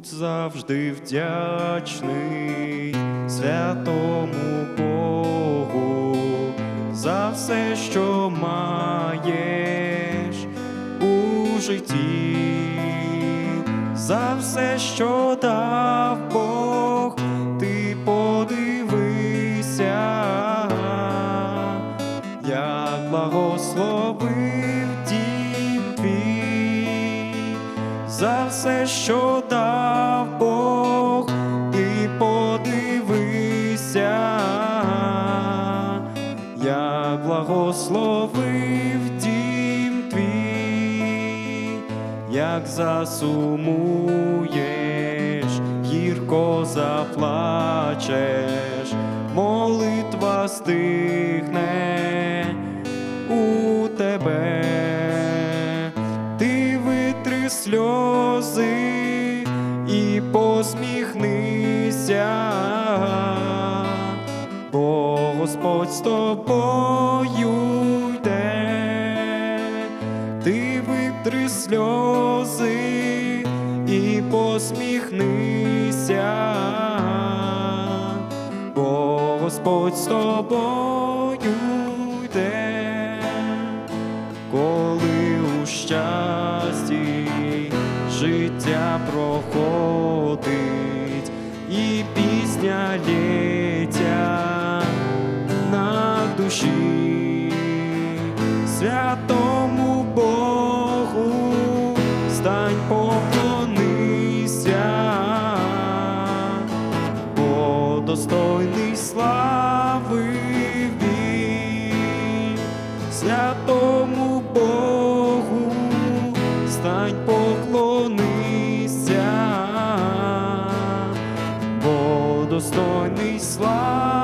Будь завжди вдячний святому Богу за все, що маєш у житті, за все, що дав Бог, ти подивися, як благословив все, що дав Бог, ти подивися, як благословив дім твій, як засумуєш, гірко заплачеш, молитва стихне у тебе, сльози і посміхнися, бо Господь з тобою йде, ти витри сльози і посміхнися, бо Господь з тобою йде, коли у щасті життя проходить і пісня лється на душі. Святому Богу стань поклонися, бо достойний слави він, достойний слави